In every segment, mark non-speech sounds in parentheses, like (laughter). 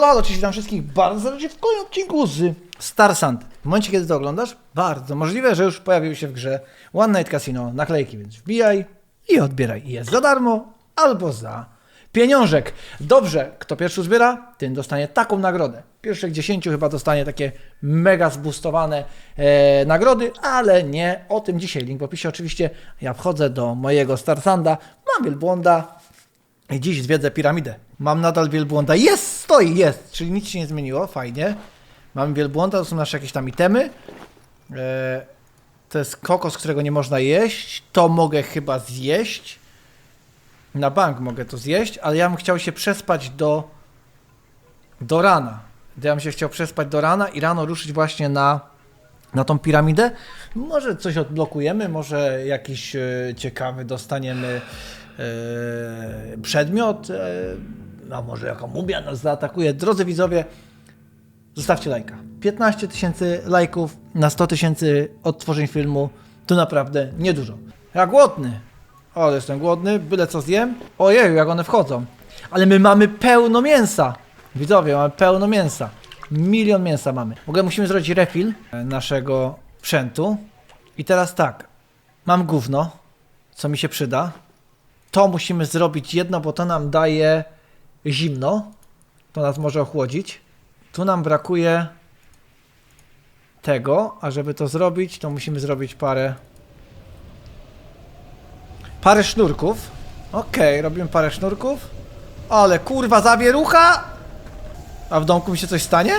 Halo, cześć, witam wszystkich bardzo serdecznie w kolejnym odcinku z Star Sand. W momencie, kiedy to oglądasz, bardzo możliwe, że już pojawił się w grze One Night Casino naklejki, więc wbijaj i odbieraj. Jest za darmo albo za pieniążek. Dobrze, kto pierwszy zbiera, ten dostanie taką nagrodę. Pierwszych 10 chyba dostanie takie mega zboostowane e, nagrody, ale nie o tym dzisiaj. Link w opisie oczywiście. Ja wchodzę do mojego Star Sanda, mam wielbłąda, i dziś zwiedzę piramidę. Mam nadal wielbłąda. Jest, stoi, jest. Czyli nic się nie zmieniło, fajnie. Mamy wielbłąda, to są nasze jakieś tam itemy. E, to jest kokos, którego nie można jeść. To mogę chyba zjeść. Na bank mogę to zjeść, ale ja bym chciał się przespać do, do rana. Ja bym się chciał przespać do rana i rano ruszyć właśnie na, na tą piramidę. Może coś odblokujemy, może jakiś e, ciekawy dostaniemy przedmiot, e, a może jaka mumia nas zaatakuje. Drodzy widzowie, zostawcie lajka. 15 tysięcy lajków na 100 tysięcy odtworzeń filmu to naprawdę niedużo. Ja głodny. O, jestem głodny, byle co zjem. Ojej, jak one wchodzą. Ale my mamy pełno mięsa. Widzowie, mamy pełno mięsa. Milion mięsa mamy. W ogóle musimy zrobić refill e, naszego sprzętu. I teraz tak. Mam gówno, co mi się przyda. To musimy zrobić jedno, bo to nam daje zimno. To nas może ochłodzić. Tu nam brakuje tego, a żeby to zrobić, to musimy zrobić parę parę sznurków. Okej, robimy parę sznurków. Ale kurwa, zawierucha! A w domku mi się coś stanie?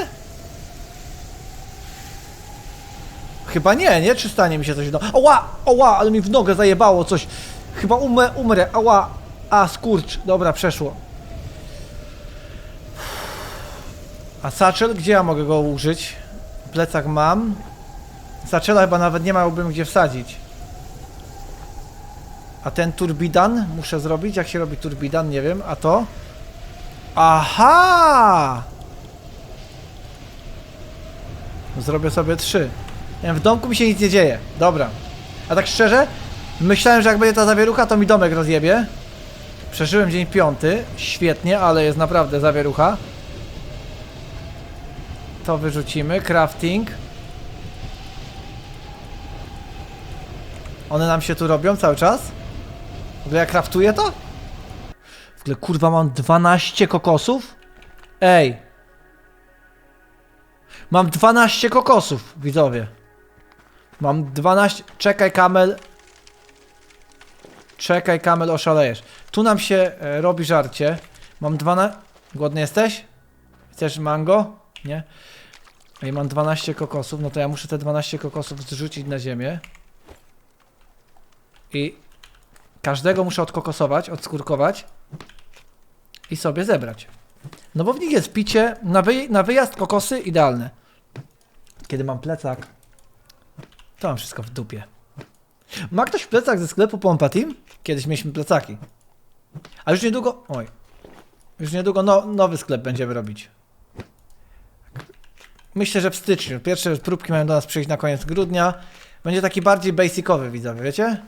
Chyba nie, nie? Czy stanie mi się coś domu? Oła! Oła! Ale mi w nogę zajebało coś. Chyba umrę, umrę. Ała! A, skurcz. Dobra, przeszło. A satchel? Gdzie ja mogę go użyć? Plecak mam. Satchela chyba nawet nie miałbym gdzie wsadzić. A ten turbidan muszę zrobić? Jak się robi turbidan? Nie wiem. A to? Aha! Zrobię sobie trzy. W domku mi się nic nie dzieje. Dobra. A tak szczerze, myślałem, że jak będzie ta zawierucha, to mi domek rozjebie. Przeżyłem dzień piąty. Świetnie, ale jest naprawdę zawierucha. To wyrzucimy. Crafting. One nam się tu robią cały czas? W ogóle ja craftuję to? W ogóle kurwa mam 12 kokosów? Ej. Mam 12 kokosów, widzowie. Mam 12... Czekaj, kamel. Czekaj, kamel, oszalejesz. Tu nam się e, robi żarcie. Mam 12... Głodny jesteś? Chcesz mango? Nie? Ej, mam 12 kokosów, no to ja muszę te 12 kokosów zrzucić na ziemię. I każdego muszę odkokosować, odskórkować i sobie zebrać. No bo w nich jest picie, na, wyj na wyjazd kokosy idealne. Kiedy mam plecak, to mam wszystko w dupie. Ma ktoś plecak ze sklepu Pompa Team? Kiedyś mieliśmy plecaki. A już niedługo, oj, już niedługo no, nowy sklep będziemy robić. Myślę, że w styczniu. Pierwsze próbki mają do nas przyjść na koniec grudnia. Będzie taki bardziej basicowy, widzowie, wiecie?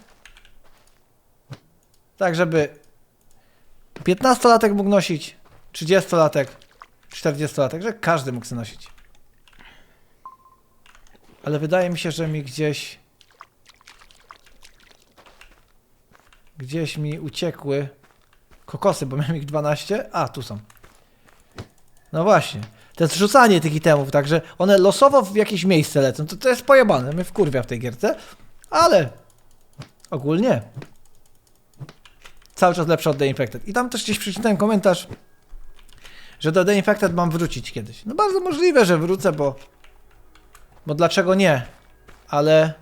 Tak, żeby 15-latek mógł nosić, 30-latek, 40-latek, że każdy mógł nosić. Ale wydaje mi się, że mi gdzieś gdzieś mi uciekły kokosy, bo miałem ich 12. A, tu są. No właśnie. To jest rzucanie tych itemów, także one losowo w jakieś miejsce lecą. To, to jest pojebane, mnie wkurwia w tej gierce. Ale ogólnie cały czas lepsze od The Infected. I tam też gdzieś przeczytałem komentarz, że do The Infected mam wrócić kiedyś. No bardzo możliwe, że wrócę, bo bo dlaczego nie? Ale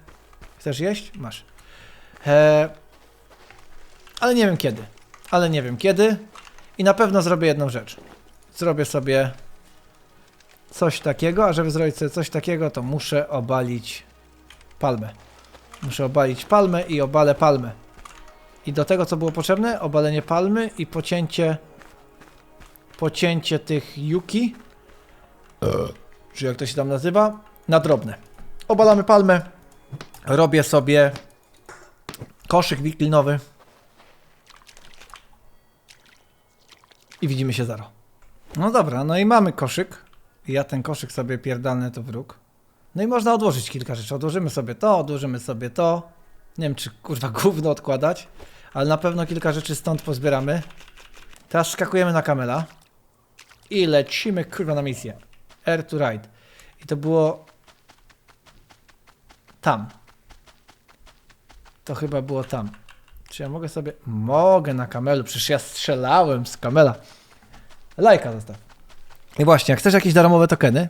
chcesz jeść? Masz. E... Ale nie wiem kiedy. Ale nie wiem kiedy. I na pewno zrobię jedną rzecz. Zrobię sobie coś takiego, a żeby zrobić sobie coś takiego, to muszę obalić palmę. Muszę obalić palmę i obalę palmę. I do tego, co było potrzebne, obalenie palmy i pocięcie pocięcie tych yuki, czy jak to się tam nazywa, na drobne. Obalamy palmę, robię sobie koszyk wiklinowy i widzimy się zaro. No dobra, no i mamy koszyk. Ja ten koszyk sobie pierdolę to wróg. No i można odłożyć kilka rzeczy. Odłożymy sobie to, odłożymy sobie to. Nie wiem, czy kurwa (laughs) gówno odkładać, ale na pewno kilka rzeczy stąd pozbieramy. Teraz skakujemy na kamela i lecimy kurwa na misję. Air to ride. I to było tam. To chyba było tam. Czy ja mogę sobie... Mogę na kamelu, przecież ja strzelałem z kamela. Lajka zostaw. I właśnie, jak chcesz jakieś darmowe tokeny,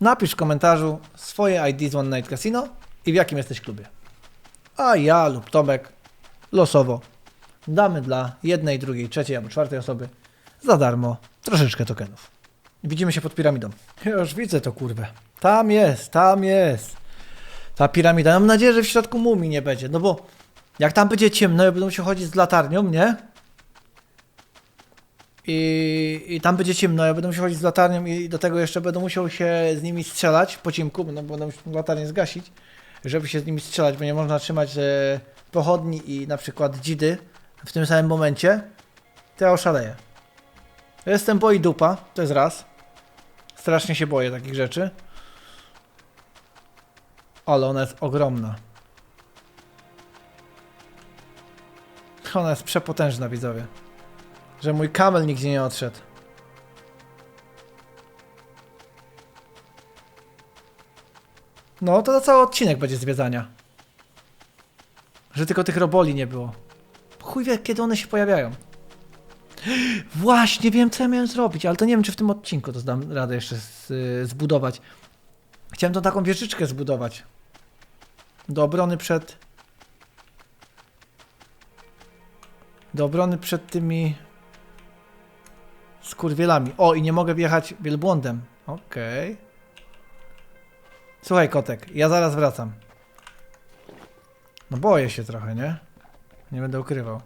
napisz w komentarzu swoje ID z One Night Casino i w jakim jesteś klubie. A ja lub Tomek losowo damy dla jednej, drugiej, trzeciej albo czwartej osoby za darmo troszeczkę tokenów. Widzimy się pod piramidą. Ja już widzę to kurwę. Tam jest, tam jest. Ta piramida. Mam nadzieję, że w środku mumii nie będzie. No bo jak tam będzie ciemno, ja będę musiał chodzić z latarnią, nie? I, I tam będzie ciemno, ja będę musiał chodzić z latarnią i do tego jeszcze będę musiał się z nimi strzelać po ciemku, no bo będę musiał latarnię zgasić, żeby się z nimi strzelać, bo nie można trzymać e, pochodni i na przykład dzidy w tym samym momencie. To ja oszaleję. Jestem boi dupa, to jest raz. Strasznie się boję takich rzeczy. Ale ona jest ogromna. Ona jest przepotężna, widzowie. Że mój kamel nigdzie nie odszedł. No, to na cały odcinek będzie zwiedzania. Że tylko tych roboli nie było. Chuj wie, kiedy one się pojawiają. Właśnie wiem, co ja miałem zrobić, ale to nie wiem, czy w tym odcinku to dam radę jeszcze z, y, zbudować. Chciałem tą taką wieżyczkę zbudować. Do obrony przed... Do obrony przed tymi... Skurwielami. O, i nie mogę wjechać wielbłądem. Okej. Słuchaj, kotek, ja zaraz wracam. No boję się trochę, nie? Nie będę ukrywał.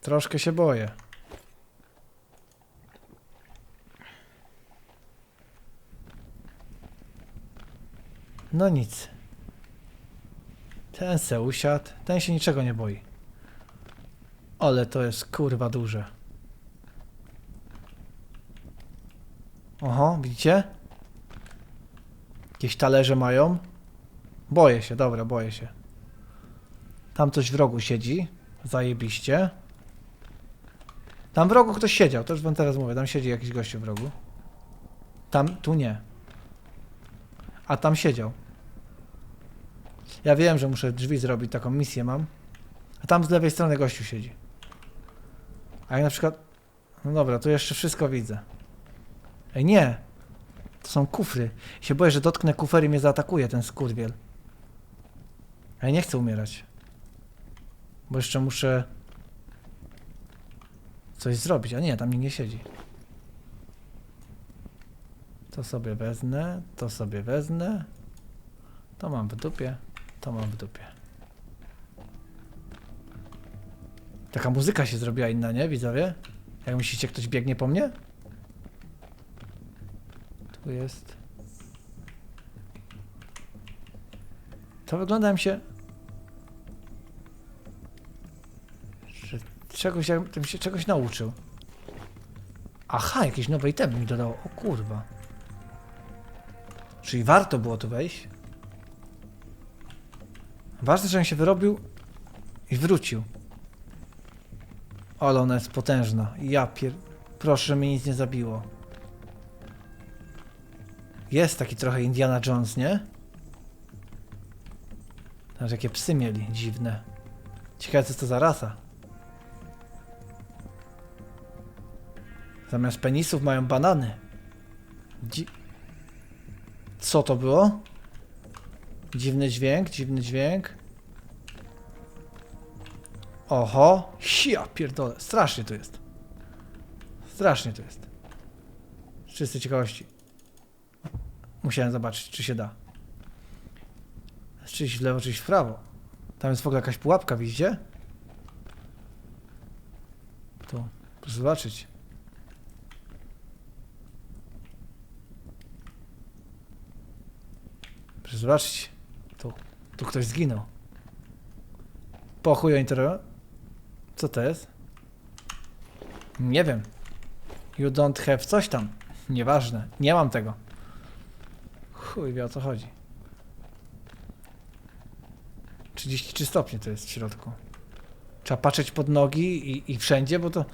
Troszkę się boję. No nic. Ten se usiadł, ten się niczego nie boi. Ale to jest kurwa duże. Oho, widzicie? Jakieś talerze mają. Boję się, dobra, boję się. Tam coś w rogu siedzi. Zajebiście. Tam w rogu ktoś siedział, to już wam teraz mówię. Tam siedzi jakiś gościu w rogu. Tam, tu nie. A tam siedział. Ja wiem, że muszę drzwi zrobić, taką misję mam. A tam z lewej strony gościu siedzi. A jak na przykład... No dobra, tu jeszcze wszystko widzę. Ej, nie! To są kufry. Się boję, że dotknę kufer i mnie zaatakuje ten skurwiel. Ja nie chcę umierać. Bo jeszcze muszę... Coś zrobić, a nie, tam nikt nie siedzi. To sobie wezmę, to sobie wezmę. To mam w dupie, to mam w dupie. Taka muzyka się zrobiła inna, nie, widzowie? Jak myślicie, ktoś biegnie po mnie? Tu jest. To wygląda mi się. Że czegoś, ja bym się czegoś nauczył. Aha, jakieś nowe itemy mi dodało. O kurwa. Czyli warto było tu wejść. Ważne, że on się wyrobił i wrócił. Ale ona jest potężna. Ja pier... Proszę, że mnie nic nie zabiło. Jest taki trochę Indiana Jones, nie? Tam jakie psy mieli, dziwne. Ciekawe co to za rasa. Zamiast penisów mają banany. Dzi co to było? Dziwny dźwięk, dziwny dźwięk. Oho, ja pierdolę, strasznie to jest. Strasznie to jest. Z ciekawości. Musiałem zobaczyć, czy się da. Czyś w lewo, czyś w prawo. Tam jest w ogóle jakaś pułapka, widzicie? Tu, proszę zobaczyć. Proszę zobaczyć. Tu, ktoś zginął. Po chuj. Co to jest? Nie wiem. You don't have coś tam. Nieważne. Nie mam tego. Chuj wie o co chodzi. 33 stopnie to jest w środku. Trzeba patrzeć pod nogi i, i wszędzie, bo to...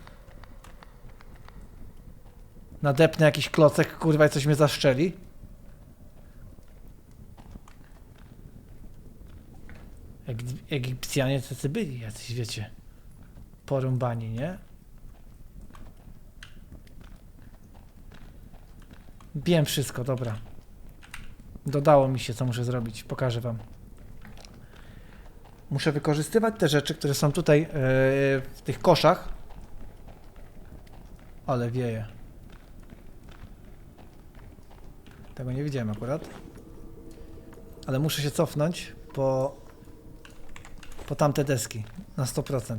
Nadepnę jakiś klocek, kurwa, i coś mnie zaszczeli. Egipcjanie tacy byli, jacyś wiecie. Porąbani, nie? Wiem wszystko, dobra. Dodało mi się, co muszę zrobić. Pokażę wam. Muszę wykorzystywać te rzeczy, które są tutaj yy, w tych koszach. Ale wieje. Tego nie widziałem akurat. Ale muszę się cofnąć po, po tamte deski na 100%.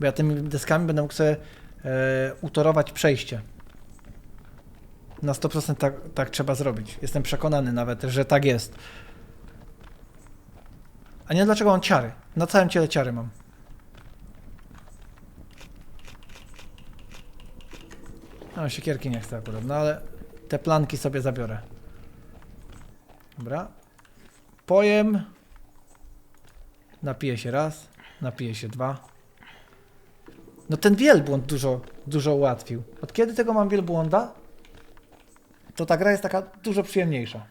Bo ja tymi deskami będę mógł sobie e, utorować przejście. Na 100% tak, tak trzeba zrobić. Jestem przekonany nawet, że tak jest. A nie dlaczego mam ciary. Na całym ciele ciary mam. No, siekierki nie chcę akurat, no ale te planki sobie zabiorę. Dobra. Pojem. Napiję się raz, napiję się dwa. No ten wielbłąd dużo, dużo ułatwił. Od kiedy tego mam wielbłąda? To ta gra jest taka dużo przyjemniejsza.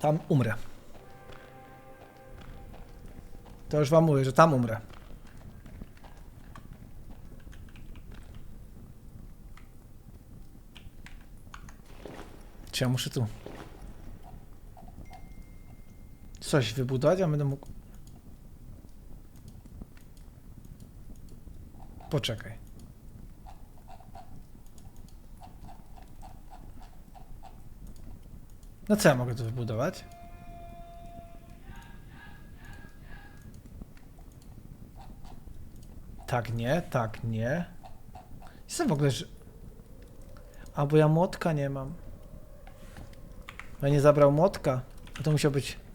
Tam umrę. To już wam mówię, że tam umrę. Czy ja muszę tu coś wybudować, a będę mógł... Poczekaj. No co ja mogę tu wybudować? Tak, nie, tak, nie. Jestem w ogóle, że... A, bo ja młotka nie mam. Ja nie zabrał młotka. To musiał być...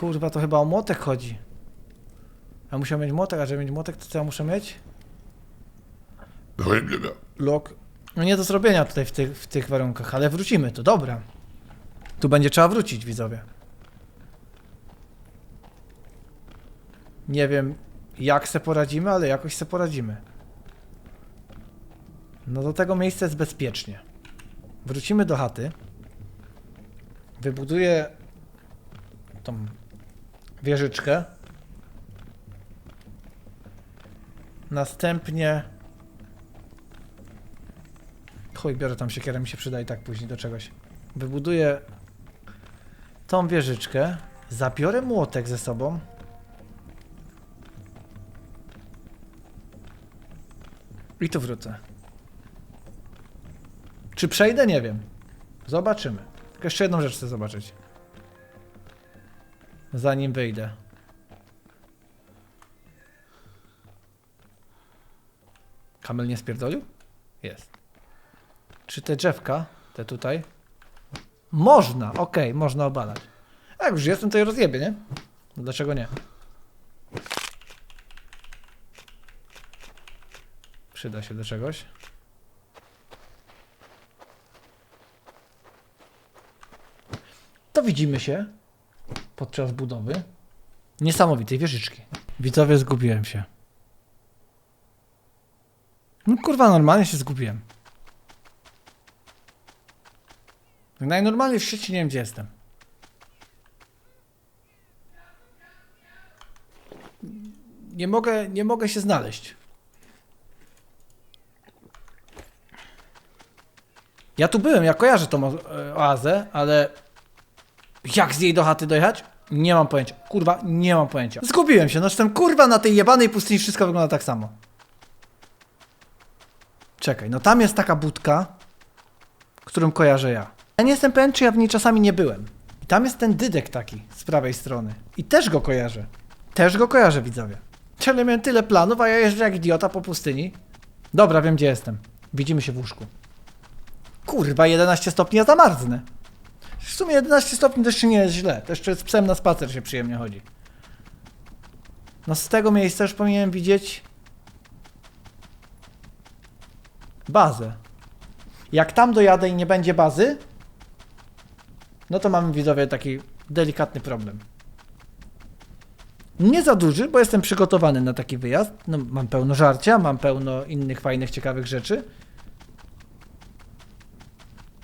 Kurwa, to chyba o młotek chodzi. Ja musiał mieć młotek, a żeby mieć młotek, to co ja muszę mieć? Lok. No nie do zrobienia tutaj w tych, w tych warunkach, ale wrócimy tu, dobra. Tu będzie trzeba wrócić, widzowie. Nie wiem, jak se poradzimy, ale jakoś se poradzimy. No do tego miejsca jest bezpiecznie. Wrócimy do chaty. Wybuduję tą wieżyczkę. Następnie Chuj, biorę tam siekierę, mi się przyda i tak później do czegoś. Wybuduję tą wieżyczkę. Zabiorę młotek ze sobą. I tu wrócę. Czy przejdę? Nie wiem. Zobaczymy. Tylko jeszcze jedną rzecz chcę zobaczyć. Zanim wyjdę. Kamel nie spierdolił? Jest. Czy te drzewka, te tutaj? Można, okej, można obalać. Jak już jestem, to je rozjebię, nie? No Dlaczego nie? Przyda się do czegoś. To widzimy się podczas budowy niesamowitej wieżyczki. Widzowie, zgubiłem się. No kurwa, normalnie się zgubiłem. Tak Najnormalniej w świecie nie wiem gdzie jestem. Nie mogę, nie mogę się znaleźć. Ja tu byłem, ja kojarzę tą e, oazę, ale jak z niej do chaty dojechać? Nie mam pojęcia. Kurwa, nie mam pojęcia. Zgubiłem się, no jestem kurwa na tej jebanej pustyni wszystko wygląda tak samo. Czekaj, no tam jest taka budka, którą kojarzę ja. Ja nie jestem pewien, czy ja w niej czasami nie byłem. I tam jest ten dydek taki z prawej strony. I też go kojarzę. Też go kojarzę, widzowie. Ciągle miałem tyle planów, a ja jeżdżę jak idiota po pustyni. Dobra, wiem gdzie jestem. Widzimy się w łóżku. Kurwa, 11 stopni, ja zamarznę. W sumie 11 stopni to jeszcze nie jest źle. Jeszcze z psem na spacer się przyjemnie chodzi. No z tego miejsca już powinienem widzieć bazę. Jak tam dojadę i nie będzie bazy, no to mamy widzowie taki delikatny problem. Nie za duży, bo jestem przygotowany na taki wyjazd. No, mam pełno żarcia, mam pełno innych fajnych, ciekawych rzeczy.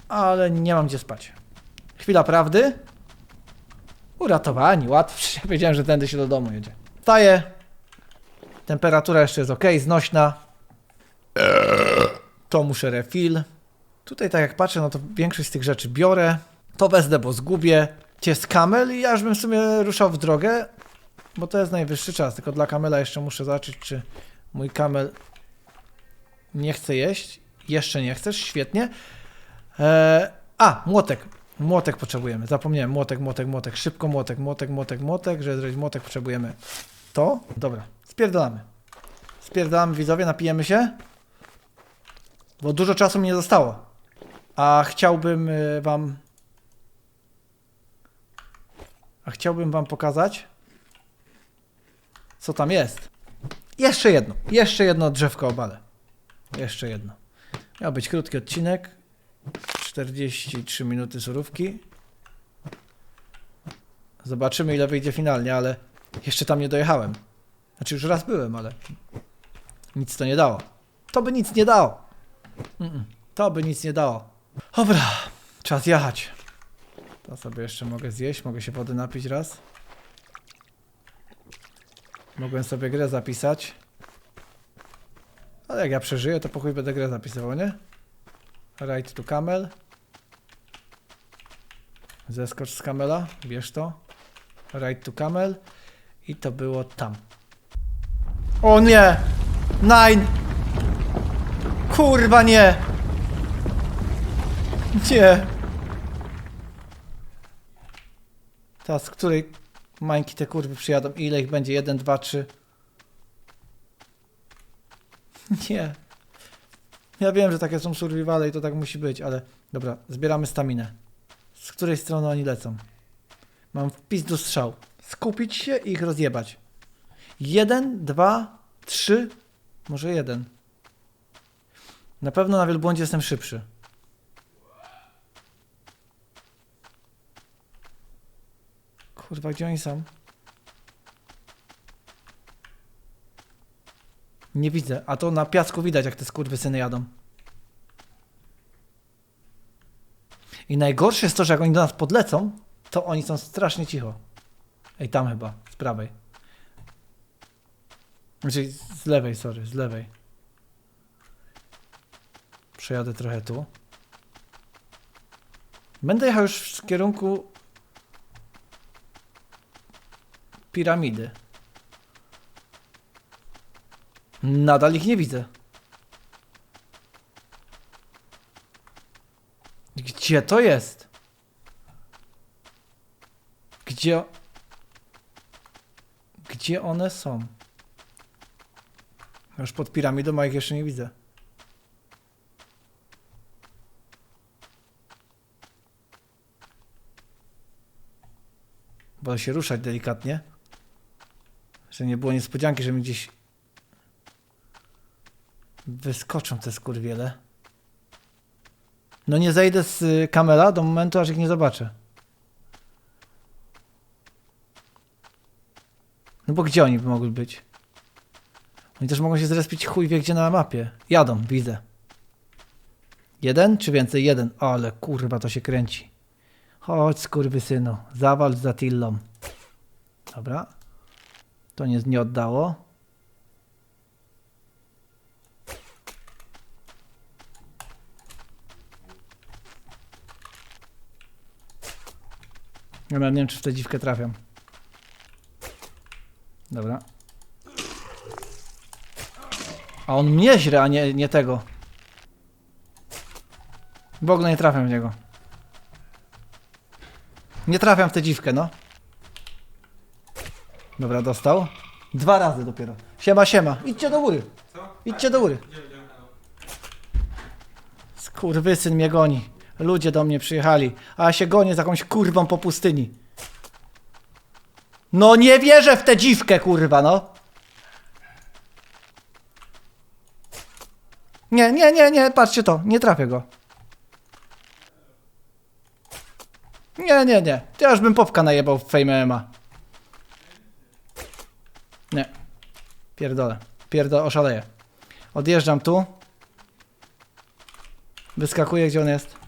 Ale nie mam gdzie spać. Chwila prawdy. Uratowani, łatwo. (laughs) Wiedziałem, że tędy się do domu jedzie. Wstaję. Temperatura jeszcze jest ok, znośna. To muszę refill. Tutaj tak jak patrzę, no to większość z tych rzeczy biorę. To wezmę, bo zgubię. Jest kamel i ja już bym w sumie ruszał w drogę, bo to jest najwyższy czas. Tylko dla kamela jeszcze muszę zobaczyć, czy mój kamel nie chce jeść. Jeszcze nie chcesz, świetnie. Eee, a, młotek. Młotek potrzebujemy. Zapomniałem. Młotek, młotek, młotek. Szybko młotek, młotek, młotek, młotek. Żeby zrobić młotek potrzebujemy to. Dobra, spierdolamy. Spierdolamy widzowie, napijemy się. Bo dużo czasu mi nie zostało. A chciałbym y, wam... A chciałbym wam pokazać, co tam jest. Jeszcze jedno. Jeszcze jedno drzewko obalę. Jeszcze jedno. Miał być krótki odcinek. 43 minuty surówki. Zobaczymy ile wyjdzie finalnie, ale jeszcze tam nie dojechałem. Znaczy już raz byłem, ale nic to nie dało. To by nic nie dało. To by nic nie dało. Dobra, czas jechać. To sobie jeszcze mogę zjeść, mogę się wody napić raz. Mogłem sobie grę zapisać. Ale jak ja przeżyję, to po chuj będę grę zapisywał, nie? Ride to camel. Zeskocz z kamela, bierz to. Ride to camel. I to było tam. O nie! Nine! Kurwa nie! Nie! Teraz z której mańki te kurwy przyjadą? Ile ich będzie? Jeden, dwa, trzy. Nie. Ja wiem, że takie są survivale i to tak musi być, ale dobra, zbieramy staminę. Z której strony oni lecą? Mam wpis do strzał. Skupić się i ich rozjebać. Jeden, dwa, trzy, może jeden. Na pewno na wielbłądzie jestem szybszy. Kurwa, gdzie oni są? Nie widzę, a to na piasku widać, jak te skurwysyny jadą. I najgorsze jest to, że jak oni do nas podlecą, to oni są strasznie cicho. Ej, tam chyba, z prawej. Znaczy, z lewej, sorry, z lewej. Przejadę trochę tu. Będę jechał już w kierunku piramidy. Nadal ich nie widzę. Gdzie to jest? Gdzie... Gdzie one są? Już pod piramidą, a ich jeszcze nie widzę. Będę się ruszać delikatnie. Że nie było niespodzianki, że mi gdzieś wyskoczą te skurwiele. No nie zejdę z y, kamera do momentu, aż ich nie zobaczę. No bo gdzie oni by mogli być? Oni też mogą się zrespić chuj wie gdzie na mapie. Jadą, widzę. Jeden czy więcej? Jeden. Ale kurwa to się kręci. Chodź skurwysynu, zawal za Tillą. Dobra. To nie, nie oddało. Ja nie wiem, czy w tę dziwkę trafiam. Dobra. A on mnie źle, a nie, nie tego. W ogóle nie trafiam w niego. Nie trafiam w tę dziwkę, no. Dobra, dostał. Dwa razy dopiero. Siema, siema. Idźcie do góry. Co? Idźcie do góry. Gdzie, gdzie? Kurwysyn mnie goni. Ludzie do mnie przyjechali, a ja się gonię z jakąś kurwą po pustyni. No nie wierzę w tę dziwkę, kurwa, no. Nie, nie, nie, nie, patrzcie to, nie trafię go. Nie, nie, nie. Ja już bym popka najebał w Fame. Nie. Pierdolę. Pierdolę, oszaleję. Odjeżdżam tu. Wyskakuję, gdzie on jest.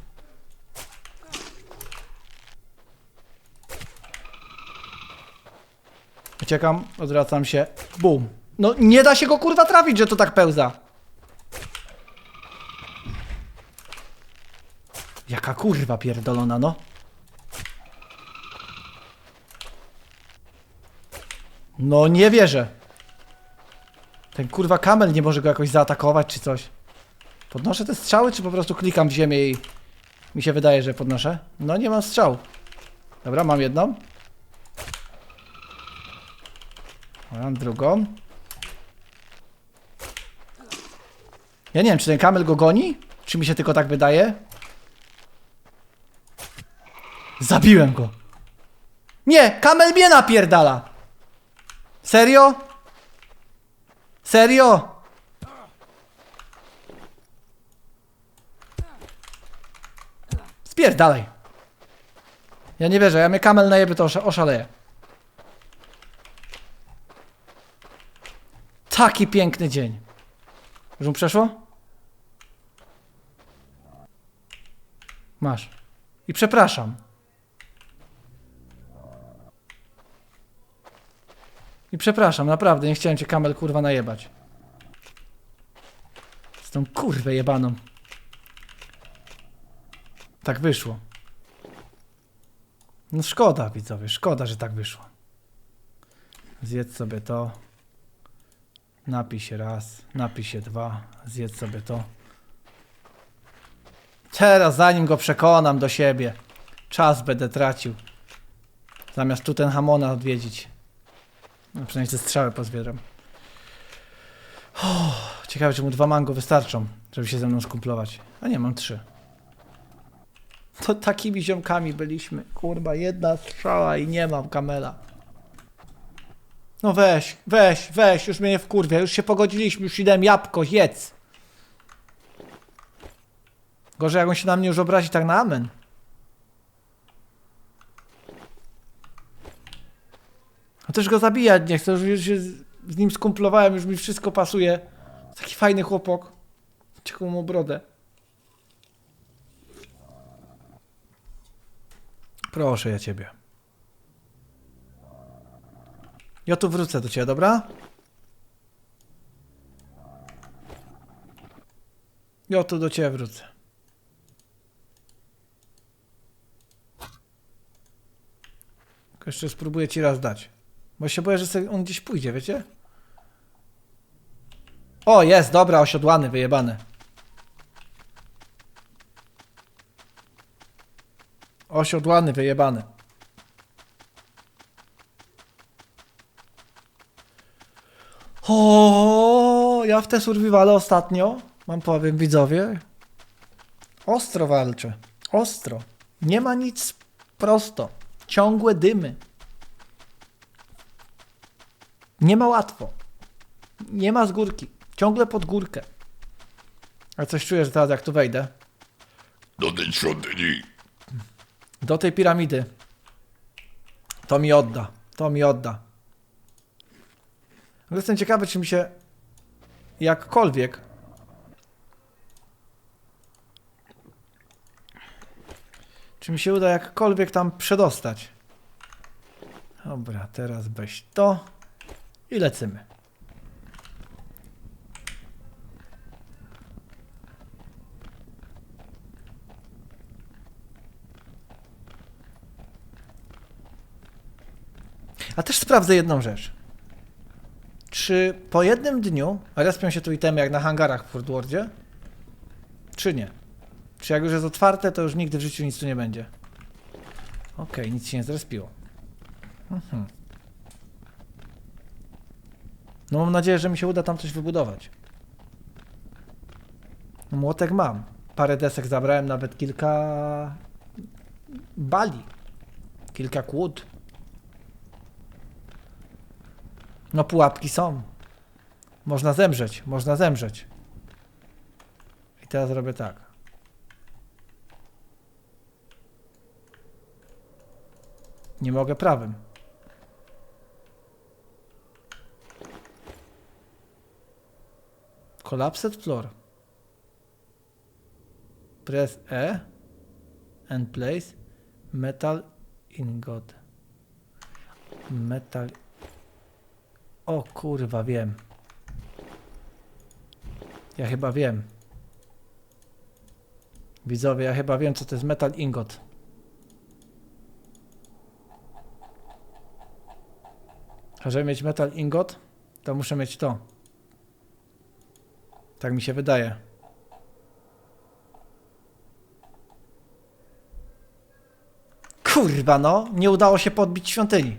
Uciekam, odwracam się. Bum. No nie da się go kurwa trafić, że to tak pełza. Jaka kurwa pierdolona, no. No nie wierzę. Ten kurwa kamel nie może go jakoś zaatakować czy coś. Podnoszę te strzały, czy po prostu klikam w ziemię i mi się wydaje, że podnoszę? No nie mam strzał. Dobra, mam jedną. Mam drugą. Ja nie wiem, czy ten kamel go goni? Czy mi się tylko tak wydaje? Zabiłem go. Nie, kamel mnie napierdala. Serio? Serio? Spierdalaj. Ja nie wierzę, ja mnie kamel najeby, to osza Taki piękny dzień. Już mu przeszło? Masz. I przepraszam. I przepraszam, naprawdę, nie chciałem cię kamel kurwa najebać. Z tą kurwę jebaną. Tak wyszło. No szkoda, widzowie, szkoda, że tak wyszło. Zjedz sobie to. Napij się raz, napij się dwa, zjedz sobie to. Teraz, zanim go przekonam do siebie, czas będę tracił. Zamiast tu ten Hamona odwiedzić. No przynajmniej te strzały pozbieram. Uff, ciekawe, czy mu dwa mango wystarczą, żeby się ze mną skumplować. A nie, mam trzy. To takimi ziomkami byliśmy. Kurwa, jedna strzała i nie mam kamela. No weź, weź, weź, już mnie nie wkurwia, już się pogodziliśmy, już ci dałem jabłko, jedz. Gorzej jak on się na mnie już obrazi tak na amen. A też go zabijać nie chcę, już, się z, nim skumplowałem, już mi wszystko pasuje. Taki fajny chłopok. Ciekł mu brodę. Proszę ja ciebie. Ja tu wrócę do ciebie, dobra? Ja tu do ciebie wrócę. Tylko Jeszcze spróbuję ci raz dać. Bo się boję, że on gdzieś pójdzie, wiecie? O, jest, dobra, osiodłany, wyjebany. Osiodłany, wyjebany. O, ja w te survivale ostatnio, mam powiem widzowie, ostro walczę. Ostro. Nie ma nic prosto. Ciągłe dymy. Nie ma łatwo. Nie ma z górki. Ciągle pod górkę. A coś czuję, że teraz jak tu wejdę, do tej świątyni. do tej piramidy, to mi odda. To mi odda. Ale Jestem ciekawy, czy mi się jakkolwiek czy mi się uda jakkolwiek tam przedostać. Dobra, teraz weź to i lecimy. A też sprawdzę jedną rzecz. Czy po jednym dniu respią się tu itemy jak na hangarach w Fort Wordzie? Czy nie? Czy jak już jest otwarte, to już nigdy w życiu nic tu nie będzie? Okej, nic się nie zrespiło. Mhm. No mam nadzieję, że mi się uda tam coś wybudować. No młotek mam. Parę desek zabrałem, nawet kilka bali. Kilka kłód. No pułapki są. Można zemrzeć, można zemrzeć. I teraz robię tak. Nie mogę prawym. Collapsed floor. Press E and place metal ingot. Metal. O kurwa, wiem. Ja chyba wiem. Widzowie, ja chyba wiem, co to jest metal ingot. A żeby mieć metal ingot, to muszę mieć to. Tak mi się wydaje. Kurwa no, nie udało się podbić świątyni.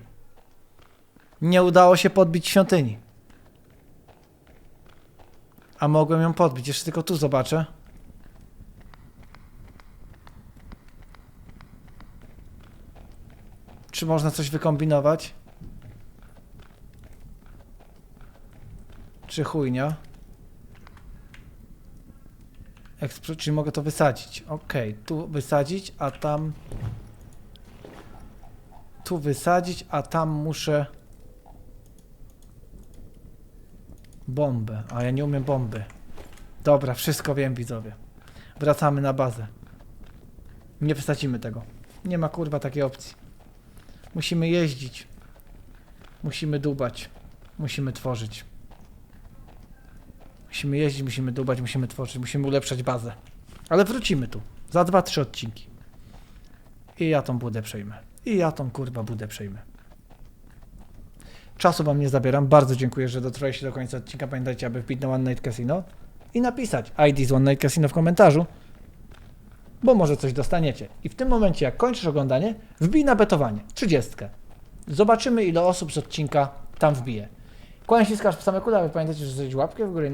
Nie udało się podbić świątyni. A mogłem ją podbić, jeszcze tylko tu zobaczę. Czy można coś wykombinować? Czy chujnia? Ekspro, czyli mogę to wysadzić. Okej, tu wysadzić, a tam... Tu wysadzić, a tam muszę... Bombę, a ja nie umiem bomby. Dobra, wszystko wiem, widzowie. Wracamy na bazę. Nie wysadzimy tego. Nie ma kurwa takiej opcji. Musimy jeździć. Musimy dubać. Musimy tworzyć. Musimy jeździć, musimy dubać, musimy tworzyć, musimy ulepszać bazę. Ale wrócimy tu. Za dwa, trzy odcinki. I ja tą budę przejmę. I ja tą kurwa budę przejmę. Czasu wam nie zabieram. Bardzo dziękuję, że dotrwaliście do końca odcinka. Pamiętajcie, aby wbić na One Night Casino i napisać ID z One Night Casino w komentarzu, bo może coś dostaniecie. I w tym momencie, jak kończysz oglądanie, wbij na betowanie. 30. Zobaczymy, ile osób z odcinka tam wbije. Kłaniam się z same kulawy. Pamiętajcie, że zrobić łapkę w górę.